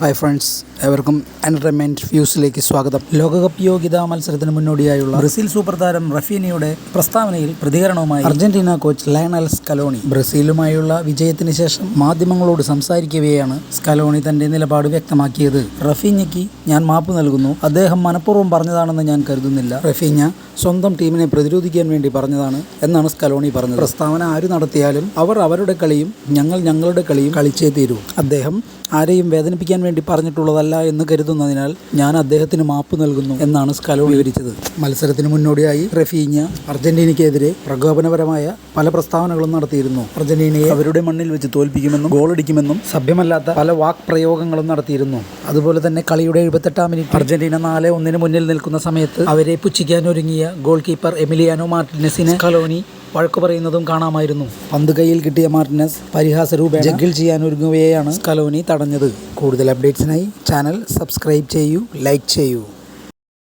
Hi friends എവർക്കും entertainment വ്യൂസിലേക്ക് സ്വാഗതം. ലോകകപ്പ് യോഗ്യതാ മത്സരത്തിന് മുന്നോടിയായുള്ള ബ്രസീൽ സൂപ്പർ താരം റഫീനിയുടെ പ്രസ്താവനയിൽ പ്രതികരണവുമായി അർജന്റീന കോച്ച് ലയണൽ സ്കലോണി. ബ്രസീലുമായുള്ള വിജയത്തിന് ശേഷം മാധ്യമങ്ങളോട് സംസാരിക്കവെയാണ് സ്കലോണി തന്റെ നിലപാട് വ്യക്തമാക്കിയത്. റഫീഞ്ഞയ്ക്ക് ഞാൻ മാപ്പ് നൽകുന്നു. അദ്ദേഹം മനഃപൂർവം പറഞ്ഞതാണെന്ന് ഞാൻ കരുതുന്നില്ല. റഫീഞ്ഞ സ്വന്തം ടീമിനെ പ്രതിരോധിക്കാൻ വേണ്ടി പറഞ്ഞതാണ് എന്നാണ് സ്കലോണി പറഞ്ഞത്. പ്രസ്താവന ആര് നടത്തിയാലും അവർ അവരുടെ കളിയും ഞങ്ങൾ ഞങ്ങളുടെ കളിയും കളിച്ചേ തീരൂ. അദ്ദേഹം ആരെയും വേദനിപ്പിക്കാൻ വേണ്ടി പറഞ്ഞിട്ടുള്ളതല്ല എന്ന് കരുതുന്നതിനാൽ ഞാൻ അദ്ദേഹത്തിന് മാപ്പ് നൽകുന്നു എന്നാണ് സ്കലോ വിവരിച്ചത്. മത്സരത്തിന് മുന്നോടിയായി റഫീഞ്ഞ അർജന്റീനയ്ക്കെതിരെ പ്രകോപനപരമായ പല പ്രസ്താവനകളും നടത്തിയിരുന്നു. അർജന്റീനയെ അവരുടെ മണ്ണിൽ വെച്ച് തോൽപ്പിക്കുമെന്നും ഗോളടിക്കുമെന്നും സഭ്യമല്ലാത്ത പല വാക് പ്രയോഗങ്ങളും നടത്തിയിരുന്നു. അതുപോലെ തന്നെ കളിയുടെ എഴുപത്തെട്ടാം മിനിറ്റ് അർജന്റീന നാല് ഒന്നിന് മുന്നിൽ നിൽക്കുന്ന സമയത്ത് അവരെ പുച്ഛിക്കാൻ ഒരുങ്ങിയ ഗോൾ കീപ്പർ എമിലിയാനോ മാർട്ടിനെസിനെ കലോണി വഴക്കു പറയുന്നതും കാണാമായിരുന്നു. പന്ത് കയ്യിൽ കിട്ടിയ മാർട്ടിനസ് പരിഹാസ രൂപ ജഗിൾ ചെയ്യാൻ ഒരുങ്ങുകയാണ് തടഞ്ഞത്. കൂടുതൽ അപ്ഡേറ്റ്സിനായി ചാനൽ സബ്സ്ക്രൈബ് ചെയ്യൂ ലൈക്ക് ചെയ്യൂ.